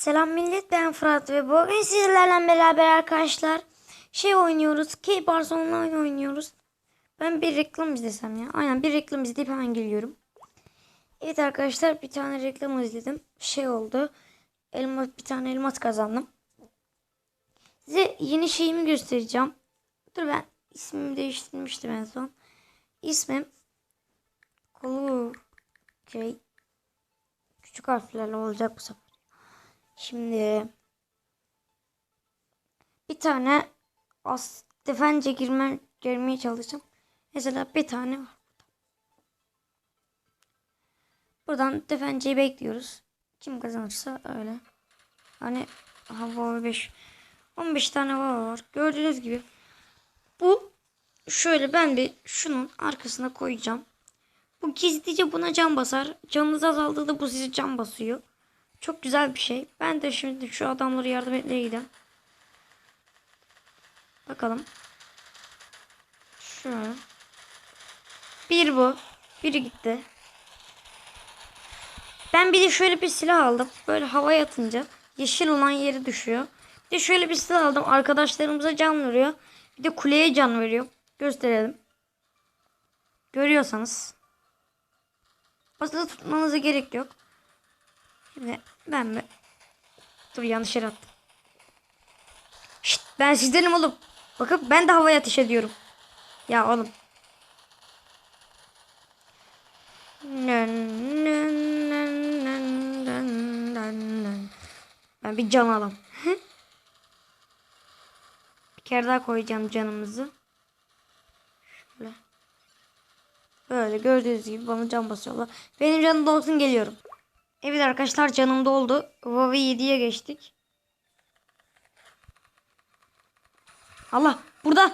Selam millet ben Fırat ve bugün sizlerle beraber arkadaşlar şey oynuyoruz. K-Bars Online oynuyoruz. Ben bir reklam izlesem ya. Aynen bir reklam izleyip hemen geliyorum. Evet arkadaşlar bir tane reklam izledim. Şey oldu. Elmas, bir tane elmas kazandım. Size yeni şeyimi göstereceğim. Dur ben ismimi değiştirmiştim en son. İsmim Kolu K Küçük harflerle olacak bu sefer. Şimdi bir tane as defence girmem girmeye çalışacağım. Mesela bir tane var. Buradan defenceyi bekliyoruz. Kim kazanırsa öyle. Hani hava 5 15 tane hava var. Gördüğünüz gibi bu şöyle ben bir şunun arkasına koyacağım. Bu gizlice buna can basar. Canınız azaldığında bu size can basıyor. Çok güzel bir şey. Ben de şimdi şu adamları yardım etmeye gidelim. Bakalım. Şöyle. Bir bu. Biri gitti. Ben bir de şöyle bir silah aldım. Böyle havaya atınca yeşil olan yeri düşüyor. Bir de şöyle bir silah aldım. Arkadaşlarımıza can veriyor. Bir de kuleye can veriyor. Gösterelim. Görüyorsanız. Basılı tutmanıza gerek yok. Şimdi ben mi? Dur yanlış yere attım. Şşt, ben sizdenim oğlum. Bakın ben de havaya ateş ediyorum. Ya oğlum. Ben bir can alam. bir kere daha koyacağım canımızı. Şöyle. Böyle gördüğünüz gibi bana can basıyorlar. Benim canım dolsun geliyorum. Evet arkadaşlar canım doldu. Vava 7'ye geçtik. Allah burada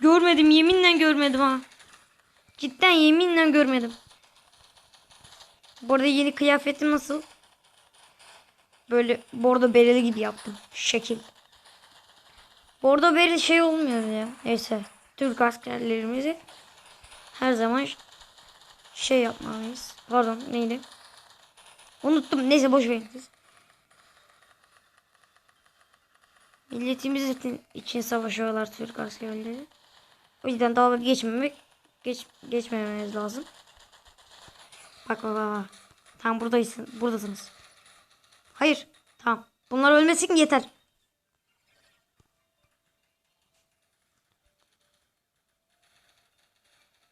görmedim yeminle görmedim ha. Cidden yeminle görmedim. Bu arada yeni kıyafetim nasıl? Böyle bordo bereli gibi yaptım. Şekil. Bordo bereli şey olmuyor ya. Neyse. Türk askerlerimizi her zaman şey yapmalıyız. Pardon neydi? Unuttum. Neyse boş verin. Milletimiz için, savaşıyorlar Türk askerleri. O yüzden dalga geçmemek geç, geçmememiz lazım. Bak bak bak. bak. Tam buradaysın. Buradasınız. Hayır. Tamam. Bunlar ölmesin yeter.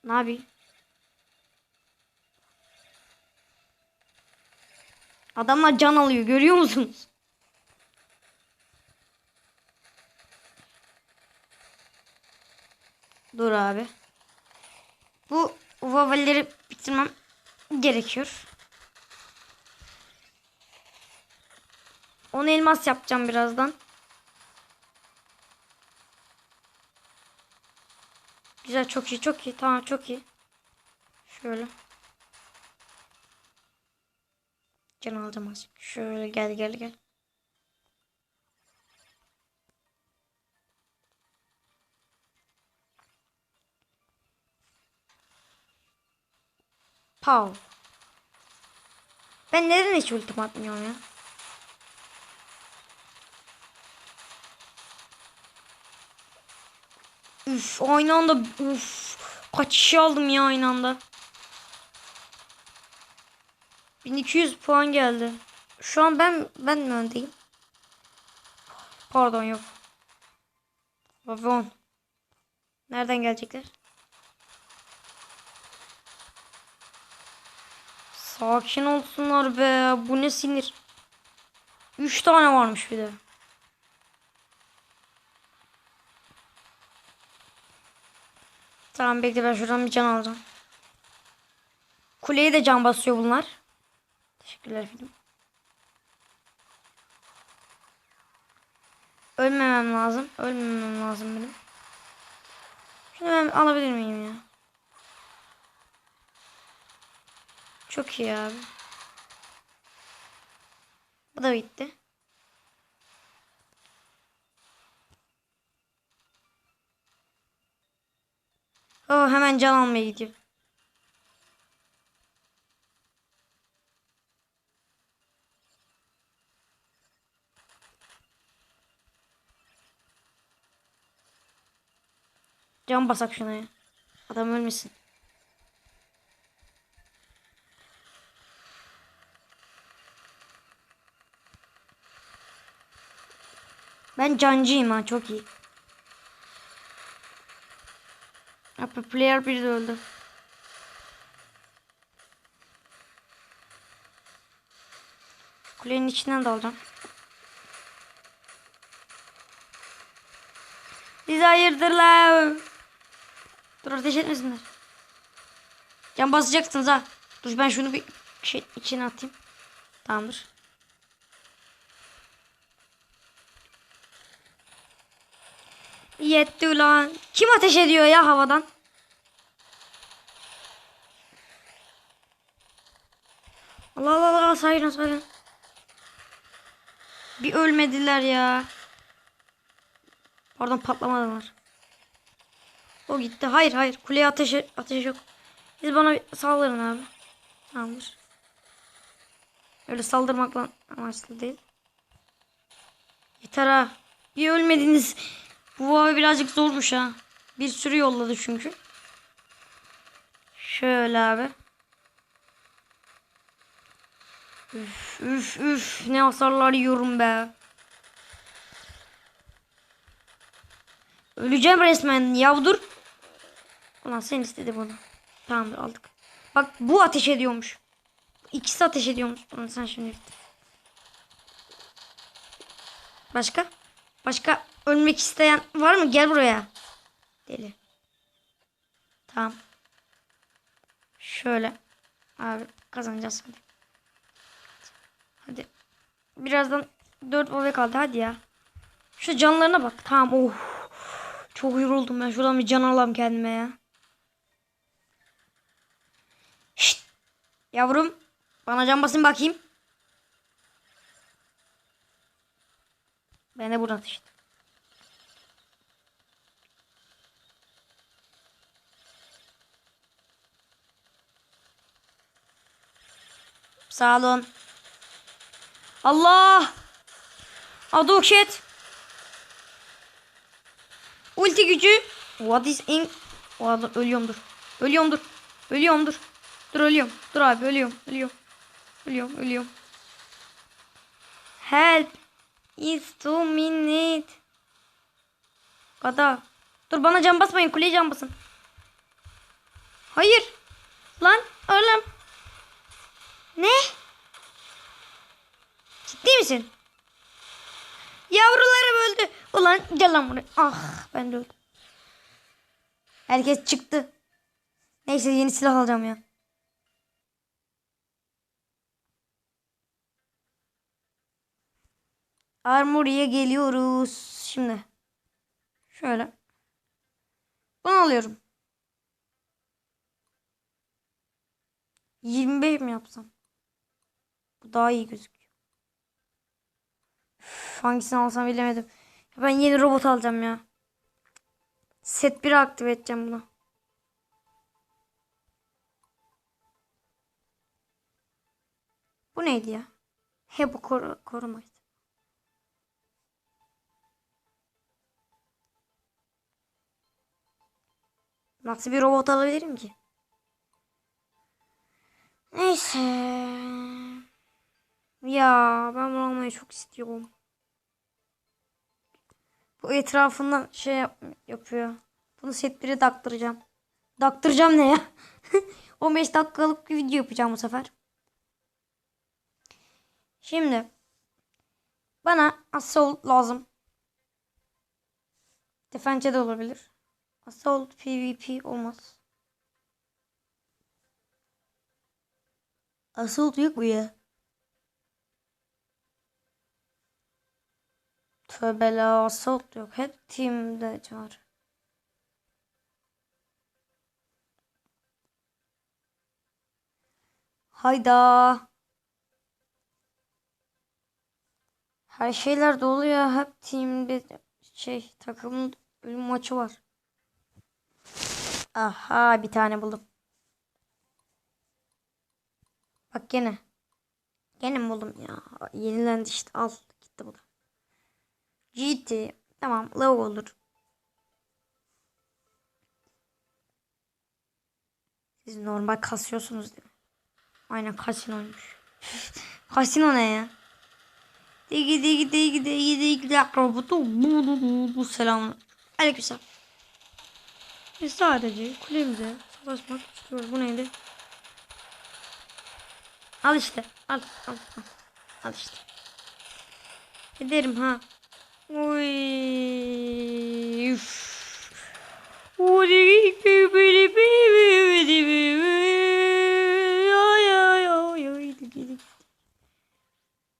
Ne yapayım? Adamlar can alıyor görüyor musunuz? Dur abi. Bu vavalleri bitirmem gerekiyor. Onu elmas yapacağım birazdan. Güzel çok iyi çok iyi tamam çok iyi. Şöyle. Can alacağım azıcık. Şöyle gel gel gel. Pow. Ben neden hiç ultim atmıyorum ya? Üf aynı anda üf kaç kişi aldım ya aynı anda. 1200 puan geldi. Şu an ben ben mi öndeyim? Pardon yok. Pardon. Nereden gelecekler? Sakin olsunlar be. Bu ne sinir. 3 tane varmış bir de. Tamam bekle ben şuradan bir can alacağım. Kuleye de can basıyor bunlar. Teşekkürler film. Ölmemem lazım. Ölmemem lazım benim. Şunu ben alabilir miyim ya? Çok iyi abi. Bu da bitti. Oh hemen can almaya gidiyor. Can basak şuna ya. Adam ölmesin. Ben cancıyım ha çok iyi. Upper player bir de öldü. Kulenin içinden dalacağım. Siz hayırdır la? Dur ateş etmesinler. Can basacaksınız ha. Dur ben şunu bir şey içine atayım. Tamamdır. Yetti ulan. Kim ateş ediyor ya havadan? Allah Allah Allah sayın sayın. Bir ölmediler ya. Pardon patlamadılar. O gitti. Hayır hayır. Kuleye ateş, ateş yok. Siz bana saldırın abi. Tamamdır. Öyle saldırmakla amaçlı değil. Yeter ha. Bir ölmediniz. Bu abi birazcık zormuş ha. Bir sürü yolladı çünkü. Şöyle abi. Üf üf üf. Ne hasarlar yiyorum be. Öleceğim resmen. Ya dur. Ulan sen istedi bunu. Tamamdır aldık. Bak bu ateş ediyormuş. İkisi ateş ediyormuş. Ulan sen şimdi. Başka? Başka ölmek isteyen var mı? Gel buraya. Deli. Tamam. Şöyle. Abi kazanacağız hadi. Hadi. Birazdan 4 ove kaldı hadi ya. Şu canlarına bak. Tamam. Oh. Çok yoruldum ben. Şuradan bir can alayım kendime ya. Yavrum. Bana can basın bakayım. Ben de buradan işte. Sağ olun. Allah! Adoket. Ulti gücü. What is in... O adam ölüyorum dur. Ölüyorum dur. Ölüyorum dur. Abi ölüyorum. Ölüyorum. Ölüyorum. Ölüyorum. Help. Is two minute. Kada. Dur bana can basmayın. Kuleye can basın. Hayır. Lan ölüm. Ne? Ciddi misin? Yavrularım öldü. Ulan gel lan buraya. Ah ben de öldüm. Herkes çıktı. Neyse yeni silah alacağım ya. Armory'e geliyoruz. Şimdi. Şöyle. Bunu alıyorum. 25 mi yapsam? Bu daha iyi gözüküyor. Üf, hangisini alsam bilemedim. Ben yeni robot alacağım ya. Set 1'i aktive edeceğim bunu. Bu neydi ya? He bu koru korumaydı. Nasıl bir robot alabilirim ki? Neyse. Ya ben bunu almayı çok istiyorum. Bu etrafından şey yap yapıyor. Bunu set 1'e daktıracağım. Daktıracağım ne ya? 15 dakikalık bir video yapacağım bu sefer. Şimdi bana assault lazım. Defense de olabilir. Assault PvP olmaz. Assault yok mu ya? Tövbe la assault yok. Hep team'de var. Hayda. Her şeyler dolu ya. Hep team'de şey takımın ölüm maçı var. Aha bir tane buldum. Bak gene. Gene buldum ya? Yenilendi işte. Al. Gitti bu da. GT. Tamam. Low olur. Siz normal kasıyorsunuz değil mi? Aynen kasinoymuş. Kasino ne ya? Digi digi digi digi digi digi robotu bu bu bu selam. Aleykümselam. Biz sadece kulemize savaşmak istiyoruz. Bu neydi? Al işte. Al al al. Al işte. Ederim ha. Uy. Üf.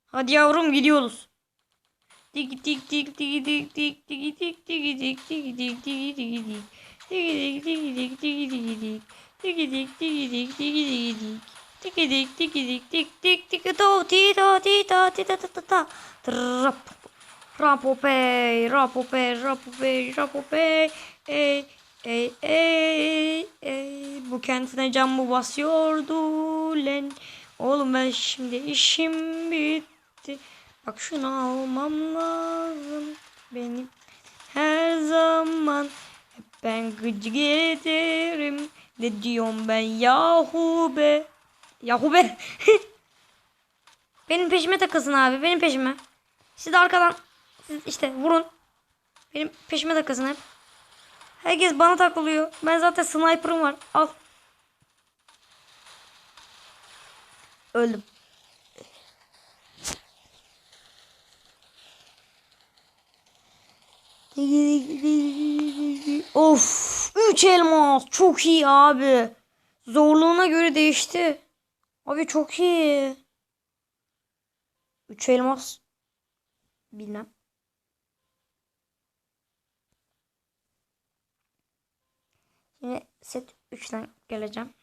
Hadi yavrum gidiyoruz. Dik dik dik dik dik dik dik dik dik dik dik dik dik dik dik dik. Dik dik dik dik dik dik dik. Dik dik dik do ti do ti do ti da da da da. Trap. Rapopey, rapopey, rapopey, rapopey. Ey, ey, ey, ey. Bu kentine can mı basıyordu len? Oğlum ben şimdi işim bitti. Bak şunu almam lazım benim. Her zaman ben gıcık ederim. Ne diyorum ben yahu be. Yahu be. benim peşime takılsın abi benim peşime. Siz de arkadan siz işte vurun. Benim peşime takılsın hep. Herkes bana takılıyor. Ben zaten sniper'ım var. Al. Öldüm. Of, 3 elmas çok iyi abi. Zorluğuna göre değişti. Abi çok iyi. 3 elmas. Bilmem. Şimdi set 3'ten geleceğim.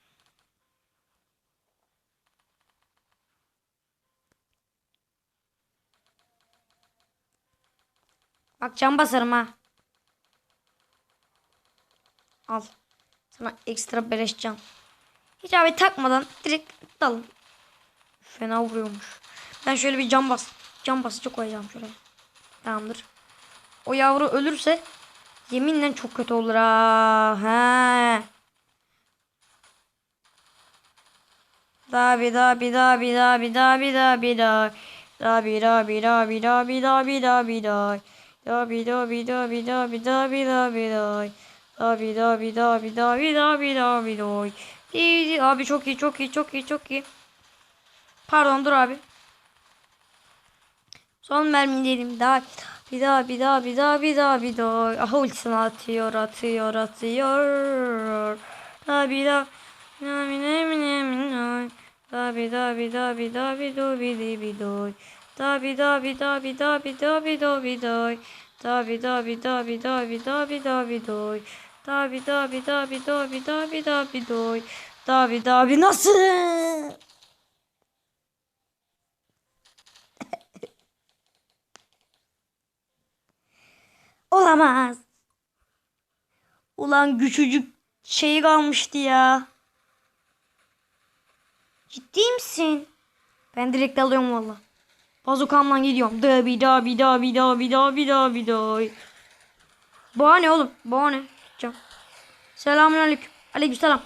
Bak can basarım ha. Al. Sana ekstra beleş can. Hiç abi takmadan direkt dalın. Fena vuruyormuş. Ben şöyle bir can bas. Can basıcı koyacağım şöyle. Tamamdır. O yavru ölürse yeminle çok kötü olur ha. He. Dabi dabi dabi dabi dabi dabi dabi dabi dabi dabi dabi dabi dabi dabi Dabi dabi dabi dabi dabi dabi dabi Dabi dabi dabi dabi dabi dabi dabi Di- Abi çok iyi çok iyi çok iyi çok iyi. Pardon dur abi. Son mermi dedim. Daha bir daha bir daha bir daha bir daha bir daha. Aha ultisini atıyor atıyor atıyor. Daha bir daha. Nami nami nami nami. Daha bir daha bir daha bir daha bir daha bir daha bir daha. Dabi dabi dabi dabi dabi dabi doy. Dabi dabi dabi dabi dabi dabi doy. Dabi dabi dabi dabi dabi dabi doy. Dabi dabi nasıl? Olamaz. Ulan güçücük şeyi kalmıştı ya. Ciddi misin? Ben direkt alıyorum valla. Bazukamla gidiyorum. Dabi dabi dabi dabi dabi dabi dabi. Bu ne oğlum? Bu ne? Can. Selamünaleyküm. Aleykümselam.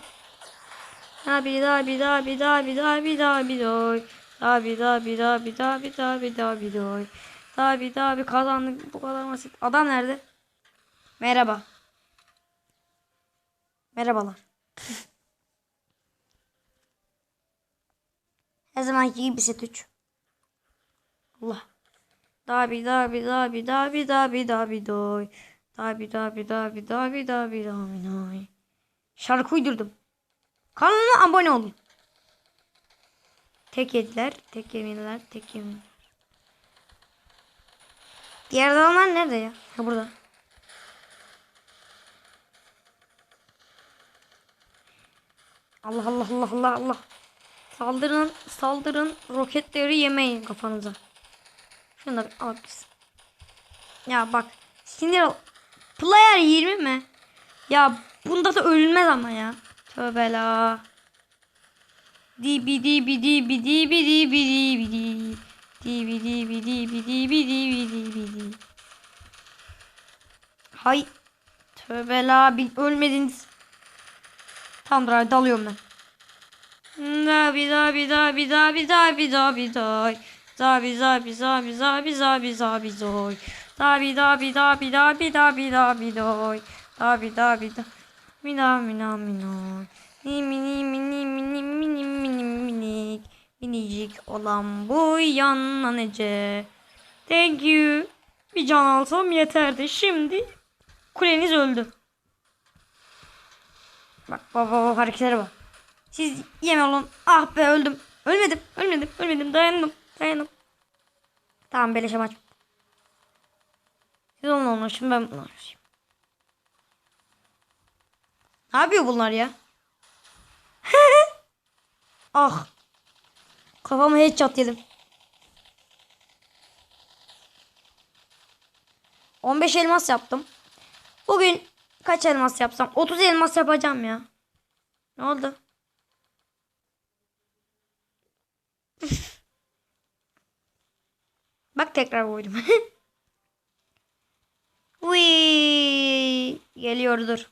Dabi dabi dabi dabi dabi dabi dabi. Dabi dabi dabi dabi dabi dabi dabi. Dabi dabi kazandık. Bu kadar basit. Adam nerede? Merhaba. Merhabalar. Her zamanki gibi set 3 bir daha. Daha bir daha bir daha bir daha bir daha bir daha bir daha. Şarkı uydurdum. Kanalıma abone olun. Tek yediler, tek yeminler, tek yeminler. Diğer adamlar nerede ya? Ha burada. Allah Allah Allah Allah Allah. Saldırın, saldırın. Roketleri yemeyin kafanıza. Şunu da bir al biz. Ya bak. Sinir ol. Player 20 mi? Ya bunda da ölmez ama ya. Tövbe la. Dibi dibi dibi dibi dibi dibi dibi. Dibi dibi dibi dibi dibi dibi dibi. Hay. Tövbe la. Ölmediniz. Tamamdır abi dalıyorum ben. Zabi zabi zabi zabi zabi zabi doy. Zabi zabi zabi zabi zabi zabi doy. Zabi zabi zabi zabi zabi zabi doy. Zabi zabi da. Mina mina minoy. Ni mini mini mini mini mini minik. Minicik olan bu yanına nece. Thank you. Bir can alsam yeterdi. Şimdi kuleniz öldü. Bak baba baba hareketlere bak. Siz yeme olun. Ah be öldüm. Ölmedim. Ölmedim. Ölmedim. Dayandım. Dayandım. Tamam beleşe maç. Siz onunla uğraşın ben bununla uğraşayım. Ne yapıyor bunlar ya? ah. Kafama headshot yedim. 15 elmas yaptım. Bugün kaç elmas yapsam? 30 elmas yapacağım ya. Ne oldu? Tekrar koydum. Uy, geliyor dur.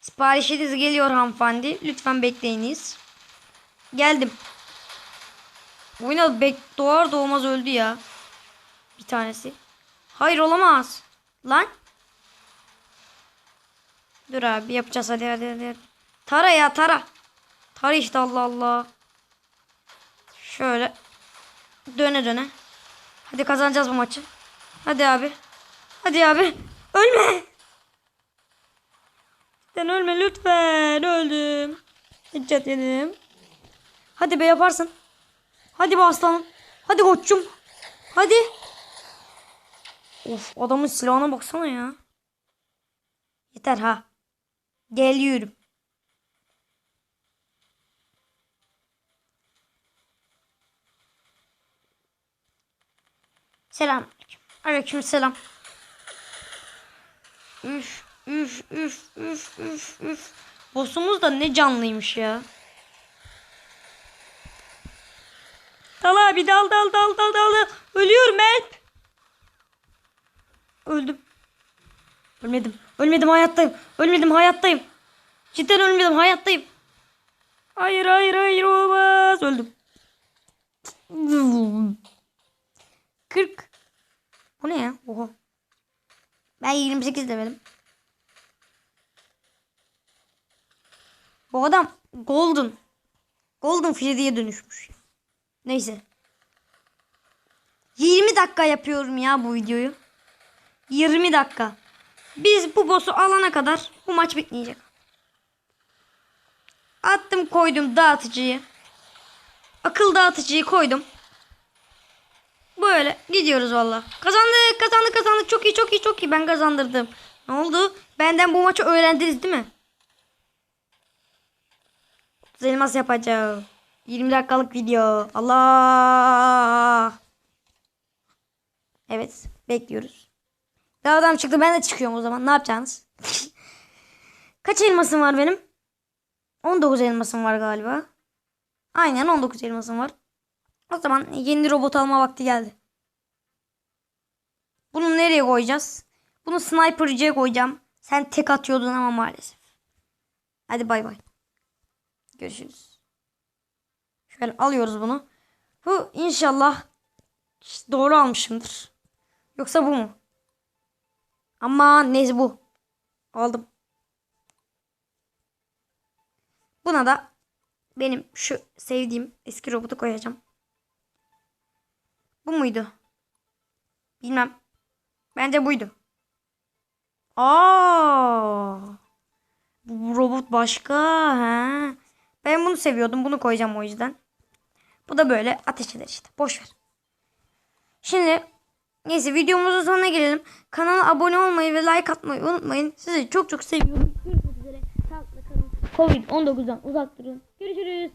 Siparişiniz geliyor hanımefendi. Lütfen bekleyiniz. Geldim. Oyna bek doğar doğmaz öldü ya. Bir tanesi. Hayır olamaz. Lan. Dur abi yapacağız hadi hadi hadi. Tara ya tara. Tara işte Allah Allah. Şöyle. Döne döne. Hadi kazanacağız bu maçı. Hadi abi. Hadi abi. Ölme. Sen ölme lütfen. Öldüm. Headshot yedim. Hadi be yaparsın. Hadi be aslanım. Hadi koçum. Hadi. Of adamın silahına baksana ya. Yeter ha. Geliyorum. Selam. Aleyküm selam. Üf üf üf üf üf üf. Boss'umuz da ne canlıymış ya. Dal abi dal dal dal dal dal. Ölüyorum help. Öldüm. Ölmedim. Ölmedim hayattayım. Ölmedim hayattayım. Cidden ölmedim hayattayım. Hayır hayır hayır olmaz. Öldüm. 40. Bu ne ya? Oha. Ben 28 demedim. Bu adam Golden. Golden Freddy'ye dönüşmüş. Neyse. 20 dakika yapıyorum ya bu videoyu. 20 dakika. Biz bu boss'u alana kadar bu maç bitmeyecek. Attım koydum dağıtıcıyı. Akıl dağıtıcıyı koydum. Böyle gidiyoruz valla. Kazandık kazandık kazandık. Çok iyi çok iyi çok iyi. Ben kazandırdım. Ne oldu? Benden bu maçı öğrendiniz değil mi? Elmas yapacağım. 20 dakikalık video. Allah. Evet. Bekliyoruz. Ya adam çıktı ben de çıkıyorum o zaman. Ne yapacaksınız? Kaç elmasım var benim? 19 elmasım var galiba. Aynen 19 elmasım var. O zaman yeni robot alma vakti geldi. Bunu nereye koyacağız? Bunu sniper'cıya koyacağım. Sen tek atıyordun ama maalesef. Hadi bay bay. Görüşürüz. Şöyle alıyoruz bunu. Bu inşallah doğru almışımdır. Yoksa bu mu? Ama neyse bu. Aldım. Buna da benim şu sevdiğim eski robotu koyacağım. Bu muydu? Bilmem. Bence buydu. Aa! Bu robot başka. Ha. Ben bunu seviyordum. Bunu koyacağım o yüzden. Bu da böyle ateş eder işte. Boş ver. Şimdi neyse videomuzun sonuna gelelim. Kanala abone olmayı ve like atmayı unutmayın. Sizi çok çok seviyorum. Görüşmek üzere. Sağlıkla kalın. Covid-19'dan uzak durun. Görüşürüz.